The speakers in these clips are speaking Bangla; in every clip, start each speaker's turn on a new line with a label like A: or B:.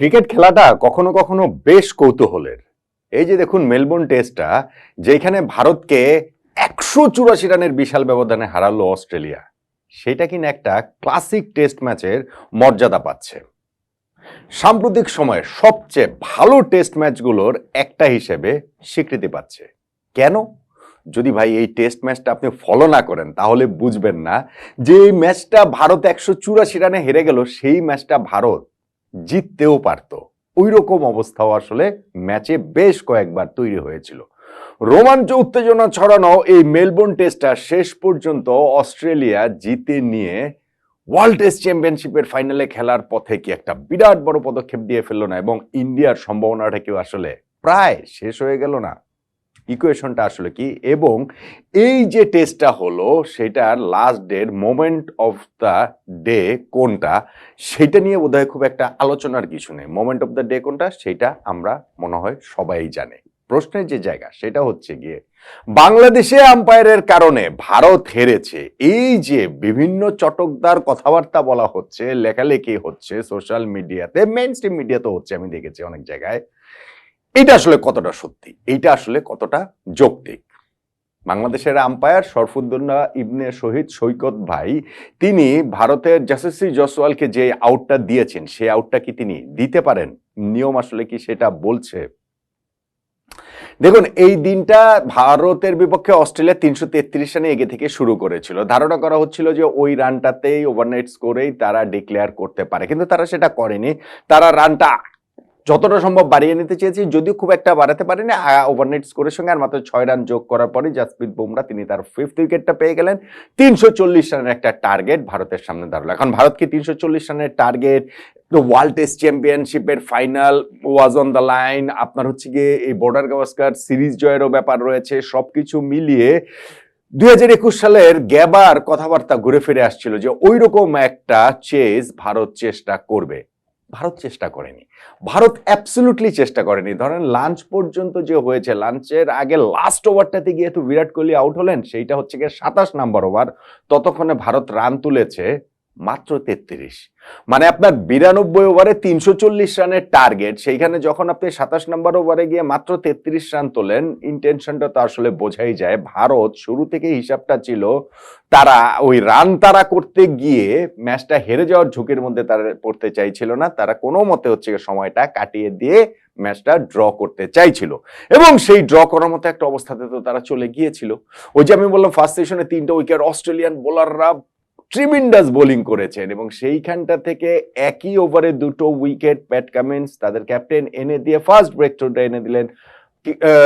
A: ক্রিকেট খেলাটা কখনো কখনো বেশ কৌতূহলের। এই যে দেখুন মেলবোর্ন টেস্টটা, যেখানে ভারতকে একশো চুরাশি রানের বিশাল ব্যবধানে হারালো অস্ট্রেলিয়া, সেটা কিনা একটা ক্লাসিক টেস্ট ম্যাচের মর্যাদা পাচ্ছে। সাম্প্রতিক সময়ে সবচেয়ে ভালো টেস্ট ম্যাচগুলোর একটা হিসেবে স্বীকৃতি পাচ্ছে। কেন? যদি ভাই এই টেস্ট ম্যাচটা আপনি ফলো না করেন, তাহলে বুঝবেন না যে এই ম্যাচটা ভারত একশো চুরাশি রানে হেরে গেল, সেই ম্যাচটা ভারত জিততেও পারত। ওই রকম অবস্থাও আসলে ম্যাচে বেশ কয়েকবার তৈরি হয়েছিল। রোমাঞ্চ, উত্তেজনা ছড়ানো এই মেলবোর্ন টেস্টটা শেষ পর্যন্ত অস্ট্রেলিয়া জিতে নিয়ে ওয়ার্ল্ড টেস্ট চ্যাম্পিয়নশিপের ফাইনালে খেলার পথে কি একটা বিরাট বড় পদক্ষেপ দিয়ে ফেলল না এবং ইন্ডিয়ার সম্ভাবনাটা কেউ আসলে প্রায় শেষ হয়ে গেল না? ইকুয়েশনটা আসলে কি? এবং এই যে টেস্টটা হলো, সেটার লাস্ট ডের মোমেন্ট অফ দ্য ডে কোনটা? সেটা নিয়ে বোধহয় খুব একটা আলোচনার কিছু নেই। মোমেন্ট অফ দ্য ডে কোনটা? সেটা আমরা মনে হয় সবাই জানে। প্রশ্নের যে জায়গা, সেটা হচ্ছে গিয়ে, বাংলাদেশে আম্পায়ারের কারণে ভারত হেরেছে। এই যে বিভিন্ন চটকদার কথাবার্তা বলা হচ্ছে, লেখালেখি হচ্ছে সোশ্যাল মিডিয়াতে মেইন স্ট্রিম মিডিয়াতে হচ্ছে, আমি দেখেছি অনেক জায়গায়। এটা আসলে কতটা সত্যি? এইটা আসলে কতটা যৌক্তিক? বাংলাদেশের আম্পায়ার শরফুদ্দোল্লা ইবনে শহীদ সৈকত ভাই, তিনি ভারতের যশস্বী জসওয়ালকে যে আউটটা দিয়েছেন সেই আউটটা কি তিনি দিতে পারেন? নিয়ম আসলে কি সেটা বলছে? দেখুন, এই দিনটা ভারতের বিপক্ষে অস্ট্রেলিয়া তিনশো তেত্রিশ রানে এগে থেকে শুরু করেছিল। ধারণা করা হচ্ছিল যে ওই রানটাতেই ওভারনাইট স্কোরেই তারা ডিক্লেয়ার করতে পারে। কিন্তু তারা সেটা করেনি। তারা রানটা যতটা সম্ভব বাড়িয়ে নিতে চেয়েছি, যদিও খুব একটা বাড়াতে পারেনি। ওভারনাইট স্কোরের সঙ্গে আর মাত্র ছয় রান যোগ করার পরে জাসপ্রীত বুমরা তিনি তার ফিফথ উইকেটটা পেয়ে গেলেন। তিনশো চল্লিশ রানের একটা টার্গেট ভারতের সামনে দাঁড়াল। এখন ভারত কি তিনশো রানের টার্গেট ওয়ার্ল্ড টেস্ট চ্যাম্পিয়নশিপের final was on the line আপনার হচ্ছে গিয়ে এই বর্ডার গাভাস্কার সিরিজ জয়েরও ব্যাপার রয়েছে। সব কিছু মিলিয়ে দুই হাজার একুশ সালের গ্যাবার কথাবার্তা ঘুরে ফিরে আসছিল যে ওই রকম একটা চেস ভারত চেষ্টা করবে। ভারত চেষ্টা করেনি। ভারত অ্যাবসলুটলি চেষ্টা করেনি। ধরেন লাঞ্চ পর্যন্ত যে হয়েছে লাঞ্চের আগে লাস্ট ওভারটাতে গিয়ে তো বিরাট কোহলি আউট হলেন, সেইটা হচ্ছে গিয়ে সাতাশ নাম্বার ওভার ততক্ষণে ভারত রান তুলেছে মাত্র তেত্রিশ। মানে আপনার বিরানব্বই ওভারে তিনশো চল্লিশ রানের টার্গেট সেইখানে যখন আপনি সাতাশ নম্বর ওভারে গিয়ে মাত্র তেত্রিশ রান তোলেন ইন্টেনশনটা তো আসলে বোঝাই যায়। ভারত শুরু থেকে হিসাবটা ছিল তারা, ওই রান তারা করতে গিয়ে ম্যাচটা হেরে যাওয়ার ঝুঁকির মধ্যে তারা পড়তে চাইছিল না। তারা কোনো মতে হচ্ছে সময়টা কাটিয়ে দিয়ে ম্যাচটা ড্র করতে চাইছিল। এবং সেই ড্র করার মতো একটা অবস্থাতে তো তারা চলে গিয়েছিল। ওই যে আমি বললাম ফার্স্ট সেশনে তিনটা উইকেট অস্ট্রেলিয়ান বোলাররা ট্রিমিন্ডাস বোলিং করেছেন এবং সেইখানটা থেকে একই ওভারে দুটো উইকেট প্যাট কামিন্স তাদের ক্যাপ্টেন এনে দিয়ে ফার্স্ট ব্রেক এনে দিলেন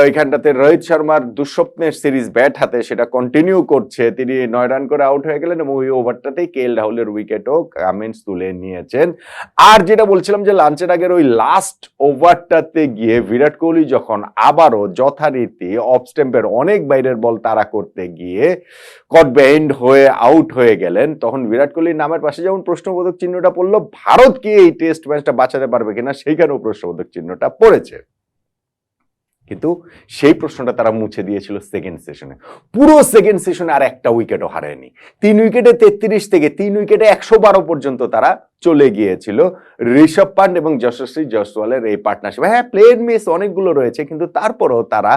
A: এখানটাতে রোহিত শর্মার দুঃস্বপ্নের সিরিজ ব্যাট হাতে সেটা কন্টিনিউ করছে। তিনি নয় রান করে আউট হয়ে গেলেন এবং ওই ওভারটাতেই কে এল রাহুলের উইকেটও কামিন্স তুলে নিয়েছেন। আর যেটা বলছিলাম যে লাঞ্চের আগের ওই লাস্ট ওভারটাতে গিয়ে বিরাট কোহলি যখন আবারও যথারীতি অফ স্টেম্পের অনেক বাইরের বল তাড়া করতে গিয়ে কট বেন্ড হয়ে আউট হয়ে গেলেন, তখন বিরাট কোহলির নামের পাশে যেমন প্রশ্নবোধক চিহ্নটা পড়ল, ভারত কি এই টেস্ট ম্যাচটা বাঁচাতে পারবে কিনা সেইখানেও প্রশ্নবোধক চিহ্নটা পড়েছে। কিন্তু সেই প্রশ্নটা তারা মুছে দিয়েছিল সেকেন্ড সেশনে পুরো সেকেন্ড সেশনে আর একটা উইকেটও হারায়নি তিন উইকেটে তেত্রিশ থেকে তিন উইকেটে একশো বারো পর্যন্ত তারা চলে গিয়েছিল। ঋষভ পান্ড এবং যশস্বী জয়সওয়ালের এই পার্টনারশিপ হ্যাঁ প্লেন মিস অনেকগুলো রয়েছে, কিন্তু তারপরেও তারা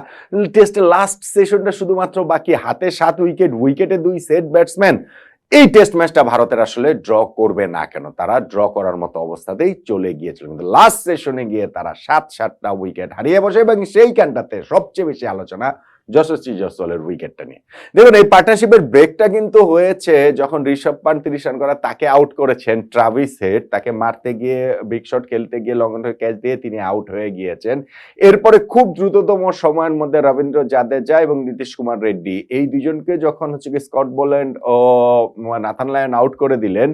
A: টেস্টের লাস্ট সেশনটা শুধুমাত্র বাকি হাতে সাত উইকেট উইকেটে দুই সেট ব্যাটসম্যান এই টেস্ট ম্যাচটা ভারতের আসলে ড্র করবে না কেন? তারা ড্র করার মতো অবস্থাতেই চলে গিয়েছিল কিন্তু লাস্ট সেশনে গিয়ে তারা সাত সাতটা উইকেট হারিয়ে বসে এবং সেইখানটাতে সবচেয়ে বেশি আলোচনা যশস্বী জয়সওয়ালের উইকেটটা নিয়ে। দেখুন, এই পার্টনারশিপের ব্রেকটা কিন্তু হয়েছে যখন ঋষভ পান্ট তিরিশ রান করা তাকে আউট করেছেন। ট্রাভিস হেড তাকে মারতে গিয়ে বিগ শট খেলতে গিয়ে লং ক্যাচ দিয়ে তিনি আউট হয়ে গিয়েছেন। এরপরে খুব দ্রুততম সময়ের মধ্যে রবীন্দ্র জাদেজা এবং নীতিশ কুমার রেড্ডি এই দুজনকে যখন হচ্ছে কি স্কট বোল্যান্ড ও নাথান লায়ন আউট করে দিলেন,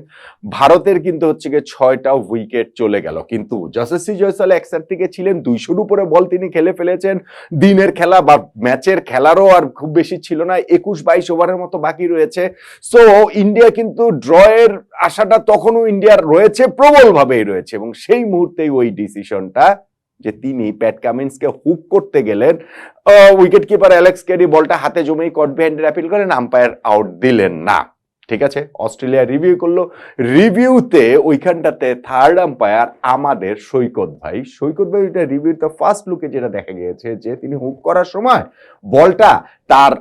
A: ভারতের কিন্তু হচ্ছে গিয়ে ছয়টা উইকেট চলে গেল। কিন্তু যশস্বী জয়সাল একসার থেকে ছিলেন দুইশোর উপরে বল তিনি খেলে ফেলেছেন। দিনের খেলা বা ম্যাচের খেলারও আর খুব বেশি ছিল না, একুশ বাইশ ওভারের মতো বাকি রয়েছে। সো ইন্ডিয়া কিন্তু ড্রয়ের আশাটা তখনও ইন্ডিয়ার রয়েছে, প্রবলভাবেই রয়েছে এবং সেই মুহূর্তেই ওই ডিসিশনটা যে তিনি প্যাট কামিন্সকে হুক করতে গেলেন উইকেট কিপার অ্যালেক্স কেরি বলটা হাতে জমেই কট বিহাইন্ডের অ্যাপিল করেন আম্পায়ার আউট দিলেন না। ঠিক আছে? অস্ট্রেলিয়া রিভিউ করল। রিভিউতে ওইখানটাতে থার্ড আম্পায়ার আমাদের সৈকত ভাই। সৈকত ভাই ওইটা রিভিউতে ফার্স্ট লুকে যেটা দেখা গিয়েছে যে তিনি হুক করার সময় বলটা তার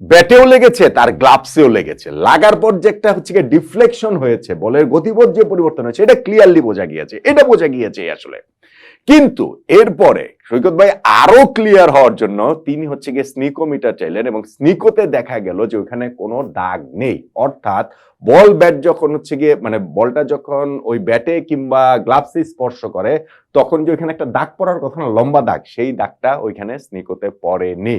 A: ব্যাটেও লেগেছে, তার গ্লাভসেও লেগেছে। লাগার পর যে একটা হচ্ছে গিয়ে ডিফ্লেকশন হয়েছে, বলের গতিপথ যে পরিবর্তন হয়েছে, এটা ক্লিয়ারলি বোঝা গিয়েছে। এটা বোঝা গিয়েছে আসলে। কিন্তু এরপরে সৈকত ভাই আরও ক্লিয়ার হওয়ার জন্য তিনি হচ্ছে গিয়ে স্নিকোমিটার চাইলেন এবং স্নিকোতে দেখা গেল যে ওখানে কোনো দাগ নেই। অর্থাৎ বল ব্যাট যখন হচ্ছে গিয়ে মানে বলটা যখন ওই ব্যাটে কিংবা গ্লাভসে স্পর্শ করে, তখন যে ওইখানে একটা দাগ পড়ার কথা না, লম্বা দাগ, সেই দাগটা ওইখানে স্নিকোতে পড়েনি।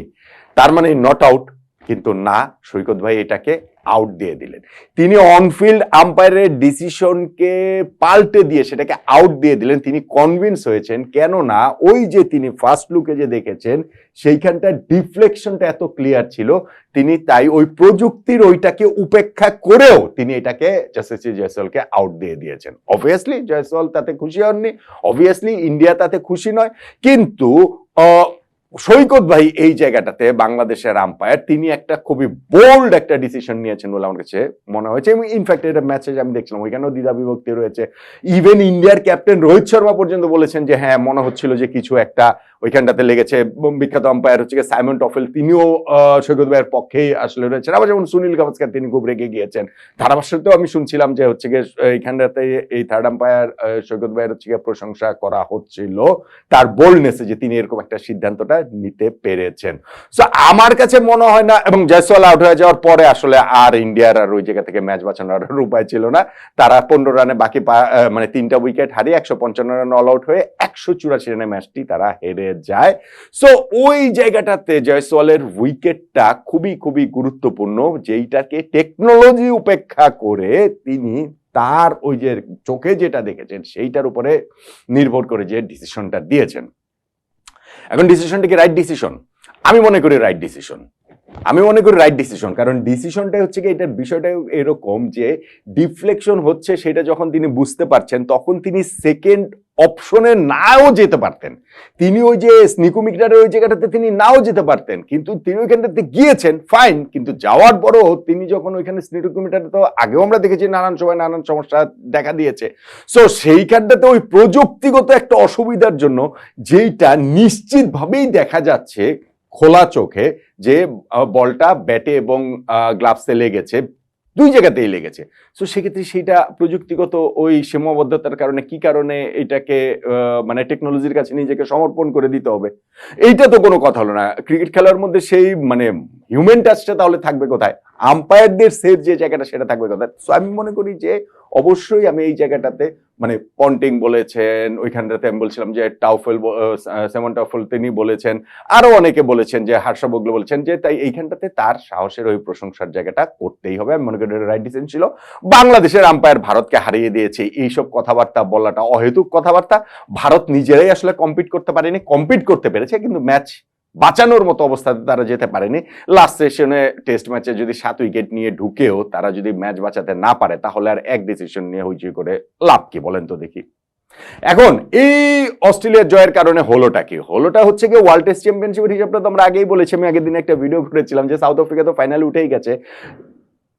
A: তার মানে নট আউট কিন্তু না, সৈকত ভাই এটাকে আউট দিয়ে দিলেন। তিনি অনফিল্ড আম্পায়ারের ডিসিশনকে পাল্টে দিয়ে সেটাকে আউট দিয়ে দিলেন। তিনি কনভিন্স হয়েছেন, কেননা ওই যে তিনি ফার্স্ট লুকে যে দেখেছেন, সেইখানটা ডিফ্লেকশনটা এত ক্লিয়ার ছিল, তিনি তাই ওই প্রযুক্তির ওইটাকে উপেক্ষা করেও তিনি এটাকে জাসেসি জয়সওয়ালকে আউট দিয়ে দিয়েছেন। অবভিয়াসলি জয়সল তাতে খুশি হননি অবভিয়াসলি ইন্ডিয়া তাতে খুশি নয়, কিন্তু সৈকত ভাই এই জায়গাটাতে বাংলাদেশের আম্পায়ার তিনি একটা খুবই বোল্ড একটা ডিসিশন নিয়েছেন বলে আমার কাছে মনে হয়েছে এবং ইনফ্যাক্ট এটা ম্যাচে আমি দেখছিলাম। ওইখানেও দ্বিধা বিভক্তি রয়েছে। ইভেন ইন্ডিয়ার ক্যাপ্টেন রোহিত শর্মা পর্যন্ত বলেছেন যে হ্যাঁ মনে হচ্ছিল যে কিছু একটা ওইখানটাতে লেগেছে। বিখ্যাত আম্পায়ার হচ্ছে সাইমন টফেল। তিনিও সৈকত ভাইয়ের পক্ষেই আসলে রয়েছেন। আবার যেমন সুনীল গাভাস্কার, তিনি খুব রেগে গিয়েছেন। ধারাভাষ্যতেও আমি শুনছিলাম যে হচ্ছে গিয়ে এইখানটাতে এই থার্ড আম্পায়ার সৈকত ভাইয়ের হচ্ছে গিয়ে প্রশংসা করা হচ্ছিল। তার বোল্ডনেসে যে তিনি এরকম একটা সিদ্ধান্তটা নিতে পেরেছেন। সো আমার কাছে মনে হয় না, এবং জয়সওয়াল আউট হয়ে যাওয়ার পরে আসলে আর ইন্ডিয়ার আর ওই জায়গা থেকে ম্যাচ বাঁচানোর উপায় ছিল না। তারা পনেরো রানে বাকি মানে তিনটা উইকেট হারিয়ে একশো পঞ্চান্ন রান অল আউট হয়ে একশো চুরাশি রানে ম্যাচটি তারা হেরে যায়। সো ওই জায়গাটাতে জয়সওয়ালের উইকেটটা খুবই খুবই গুরুত্বপূর্ণ, যেইটাকে টেকনোলজি উপেক্ষা করে তিনি তার ওই যে চোখে যেটা দেখেছেন, সেইটার উপরে নির্ভর করে যে ডিসিশনটা দিয়েছেন। এখন ডিসিশনটা কি রাইট ডিসিশন আমি মনে করি রাইট ডিসিশন আমি মনে করি রাইট ডিসিশন কারণ ডিসিশনটাই হচ্ছে কি এটার বিষয়টাই এরকম যে ডিফ্লেকশন হচ্ছে সেটা যখন তিনি বুঝতে পারছেন, তখন তিনি সেকেন্ড অপশনে নাও যেতে পারতেন। তিনি ওই যে স্নিকুমিটারের ওই জায়গাটাতে তিনি নাও যেতে পারতেন, কিন্তু তিনি ওইখানটাতে গিয়েছেন ফাইন কিন্তু যাওয়ার পরও তিনি যখন ওইখানে স্নিকুমিটারে তো আগেও আমরা দেখেছি নানান সময় নানান সমস্যা দেখা দিয়েছে। সো সেইখানটাতে ওই প্রযুক্তিগত একটা অসুবিধার জন্য যেইটা নিশ্চিতভাবেই দেখা যাচ্ছে খোলা চোখে যে বলটা ব্যাটে এবং গ্লাভসে লেগেছে, দুই জায়গাতেই লেগেছে। সো সেক্ষেত্রে সেইটা প্রযুক্তিগত ওই সীমাবদ্ধতার কারণে কি কারণে এটাকে মানে টেকনোলজির কাছে নিজেকে সমর্পণ করে দিতে হবে? এইটা তো কোনো কথা হলো না। ক্রিকেট খেলার মধ্যে সেই মানে হিউম্যান টাচটা তাহলে থাকবে কোথায়? আম্পায়ারদের সেফ যে জায়গাটা সেটা থাকবে কোথায়? সো আমি মনে করি যে অবশ্যই আমি এই জায়গাটাতে মানে পন্টিং বলেছেন, ওইখানটাতে আমি বলছিলাম যে টাউফেল সেমন টাউফেল তিনি বলেছেন আরও অনেকে বলেছেন যে হার্ষা বগলে বলেছেন যে তাই এইখানটাতে তার সাহসের ওই প্রশংসার জায়গাটা করতেই হবে। আমি মনে করি রাইট ডিসিশন ছিল। বাংলাদেশের আম্পায়ার ভারতকে হারিয়ে দিয়েছে। এইসব কথাবার্তা বলাটা অহেতুক কথাবার্তা। ভারত নিজেরাই আসলে কম্পিট করতে পারেনি। কম্পিট করতে পেরেছে, কিন্তু ম্যাচ বাঁচানোর মতো অবস্থাতে তারা যেতে পারেনি। লাস্ট সেশনে টেস্ট ম্যাচে যদি সাত উইকেট নিয়ে ঢুকেও তারা যদি ম্যাচ বাঁচাতে না পারে, তাহলে আর এক ডিসিশন নিয়ে হইচই করে লাভ কি বলেন তো দেখি। এখন এই অস্ট্রেলিয়ার জয়ের কারণে হলোটা কি? হলোটা হচ্ছে কি ওয়ার্ল্ড টেস্ট চ্যাম্পিয়নশিপের হিসাবটা তো আমরা আগেই বলেছি। আমি আগের দিন একটা ভিডিও করেছিলাম যে সাউথ আফ্রিকা তো ফাইনালে উঠেই গেছে।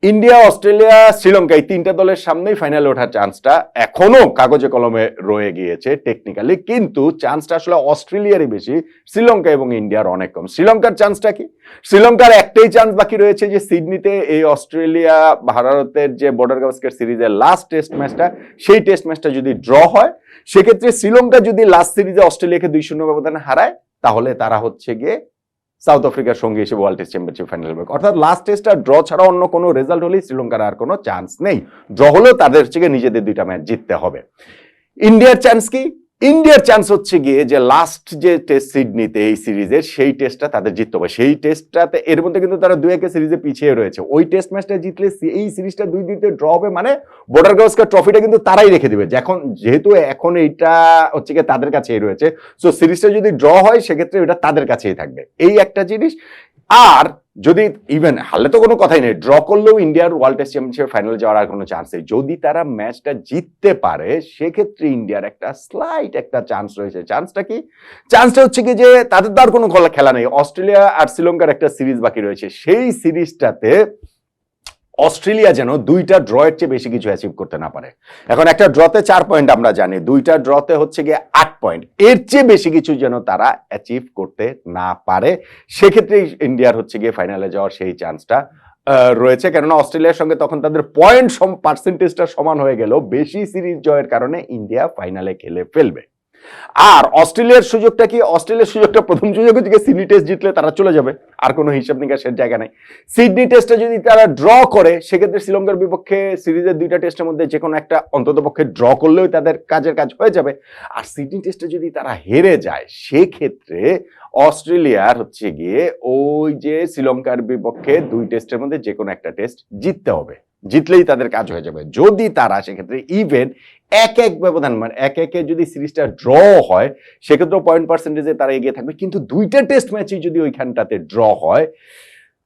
A: ইন্ডিয়া, অস্ট্রেলিয়া, শ্রীলঙ্কা এই তিনটা দলের সামনেই ফাইনালে ওঠার চান্সটা এখনও কাগজে কলমে রয়ে গিয়েছে টেকনিক্যালি কিন্তু চান্সটা আসলে অস্ট্রেলিয়ারই বেশি, শ্রীলঙ্কা এবং ইন্ডিয়ার অনেক কম। শ্রীলঙ্কার চান্সটা কি? শ্রীলঙ্কার একটাই চান্স বাকি রয়েছে যে সিডনিতে এই অস্ট্রেলিয়া ভারতের যে বর্ডার গাভাস্কার সিরিজের লাস্ট টেস্ট ম্যাচটা সেই টেস্ট ম্যাচটা যদি ড্র হয়, সেক্ষেত্রে শ্রীলঙ্কা যদি লাস্ট সিরিজে অস্ট্রেলিয়াকে দুই শূন্য ব্যবধানে হারায়, তাহলে তারা হচ্ছে গিয়ে সাউথ আফ্রিকার সঙ্গে হিসেবে ওয়ার্ল্ড টেস্ট চ্যাম্পিয়নশিপ ফাইনাল অর্থাৎ লাস্ট টেস্ট আর ড্র ছাড়া অন্য কোনো রেজাল্ট হলেই শ্রীলঙ্কার আর কোনো চান্স নেই। ড্র হলেও তাদের থেকে নিজেদের দুইটা ম্যাচ জিততে হবে। ইন্ডিয়ার চান্স কি? ইন্ডিয়ার চান্স হচ্ছে গিয়ে যে লাস্ট যে টেস্ট সিডনিতে এই সিরিজের সেই টেস্টটা তাদের জিততে হবে। সেই টেস্টটাতে এর মধ্যে কিন্তু তারা দুই একে সিরিজে পিছিয়ে রয়েছে। ওই টেস্ট ম্যাচটা জিতলে এই সিরিজটা দুই দুইতে ড্র হবে মানে বর্ডার গাভাস্কার ট্রফিটা কিন্তু তারাই রেখে দিবে। এখন যেহেতু এখন এইটা হচ্ছে গিয়ে তাদের কাছেই রয়েছে। সো সিরিজটা যদি ড্র হয়, সেক্ষেত্রে এটা তাদের কাছেই থাকবে। এই একটা জিনিস আর যদি ইভেন হারলে তো কোনো কথাই নেই ড্র করলেও ইন্ডিয়ার ওয়ার্ল্ড টেস্ট চ্যাম্পিয়নশিপ ফাইনাল যাওয়ার আর কোনো চান্স নেই। যদি তারা ম্যাচটা জিততে পারে, সেক্ষেত্রে ইন্ডিয়ার একটা স্লাইট একটা চান্স রয়েছে। চান্সটা কি? চান্সটা হচ্ছে কি যে তাদের তো আর কোনো খেলা নেই। অস্ট্রেলিয়া আর শ্রীলঙ্কার একটা সিরিজ বাকি রয়েছে। সেই সিরিজটাতে অস্ট্রেলিয়া যেন দুইটা ড্রয়ের চেয়ে বেশি কিছু অ্যাচিভ করতে না পারে। এখন একটা ড্রতে চার পয়েন্ট আমরা জানি, দুইটা ড্রতে হচ্ছে গিয়ে আট পয়েন্ট এর চেয়ে বেশি কিছু যেন তারা অ্যাচিভ করতে না পারে সেক্ষেত্রে ইন্ডিয়ার হচ্ছে গিয়ে ফাইনালে যাওয়ার সেই চান্সটা রয়েছে। কেননা অস্ট্রেলিয়ার সঙ্গে তখন তাদের পয়েন্ট পার্সেন্টেজটা সমান হয়ে গেল বেশি সিরিজ জয়ের কারণে ইন্ডিয়া ফাইনালে খেলে ফেলবে। আর অস্ট্রেলিয়ার সুযোগটা কি? অস্ট্রেলিয়ার সুযোগটা প্রথম সুযোগ হচ্ছে সিডনি টেস্ট জিতলে তারা চলে যাবে। আর কোনো হিসাব নিকাশের জায়গা নাই। সিডনি টেস্টে যদি তারা ড্র করে, সেক্ষেত্রে শ্রীলঙ্কার বিপক্ষে সিরিজের দুইটা টেস্টের মধ্যে যে কোনো একটা অন্তত পক্ষে ড্র করলেও তাদের কাজের কাজ হয়ে যাবে। আর সিডনি টেস্টে যদি তারা হেরে যায়, সেক্ষেত্রে অস্ট্রেলিয়ার হচ্ছে গিয়ে ওই যে শ্রীলঙ্কার বিপক্ষে দুই টেস্টের মধ্যে যে কোনো একটা টেস্ট জিততে হবে। জিতলেই তাদের কাজ হয়ে যাবে। যদি তারা সেক্ষেত্রে ইভেন এক এক ব্যবধান মানে এক একে যদি সিরিজটা ড্র হয় সেক্ষেত্রে পয়েন্ট পার্সেন্টেজে তারা এগিয়ে থাকবে। কিন্তু দুইটা টেস্ট ম্যাচই যদি ওইখানটাতে ড্র হয়,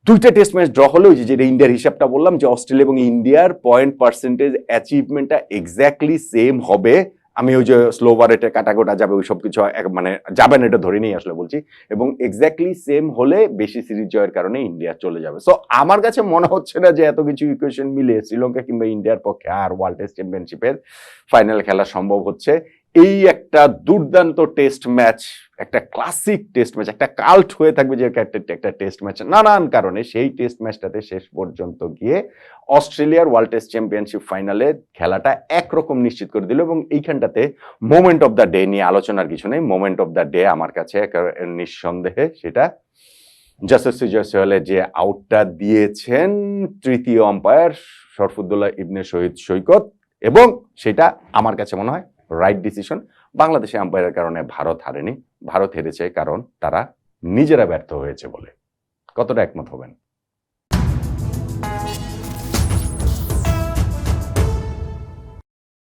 A: দুইটা টেস্ট ম্যাচ ড্র হলেও যে, যেটা ইন্ডিয়ার হিসাবটা বললাম যে অস্ট্রেলিয়া এবং ইন্ডিয়ার পয়েন্ট পার্সেন্টেজ অ্যাচিভমেন্টটা এক্স্যাক্টলি সেম হবে। আমি ওই যে স্লো বারেটে কাটাকোটা যাবে, ওই সব কিছু মানে যাবেন এটা ধরে নিয়ে আসলে বলছি। এবং এক্স্যাক্টলি সেম হলে বেশি সিরিজ জয়ের কারণে ইন্ডিয়া চলে যাবে। সো আমার কাছে মনে হচ্ছে না যে এত কিছু ইকুয়েশন মিলে শ্রীলঙ্কা কিংবা ইন্ডিয়ার পক্ষে আর ওয়ার্ল্ড টেস্ট চ্যাম্পিয়নশিপের ফাইনাল খেলা সম্ভব হচ্ছে। এই একটা দুর্দান্ত টেস্ট ম্যাচ একটা ক্লাসিক টেস্ট ম্যাচ একটা কাল্ট হয়ে থাকবে যে একটা টেস্ট ম্যাচ নানান কারণে সেই টেস্ট ম্যাচটাতে শেষ পর্যন্ত গিয়ে অস্ট্রেলিয়ার ওয়ার্ল্ড টেস্ট চ্যাম্পিয়নশিপ ফাইনালে খেলাটা একরকম নিশ্চিত করে দিল এবং এইখানটাতে মোমেন্ট অফ দ্য ডে নিয়ে আলোচনার কিছু নেই। মোমেন্ট অফ দ্য ডে আমার কাছে নিঃসন্দেহে সেটা যশস্বী জয়সওয়ালের যে আউটটা দিয়েছেন তৃতীয় আম্পায়ার শরফুদ্দোল্লাহ ইবনে শহীদ সৈকত এবং সেটা আমার কাছে মনে হয় রাইট ডিসিশন বাংলাদেশে আম্পায়ারের কারণে ভারত হারেনি। ভারত হেরেছে কারণ তারা নিজেরা ব্যর্থ হয়েছে বলে। কতটা একমত হবেন?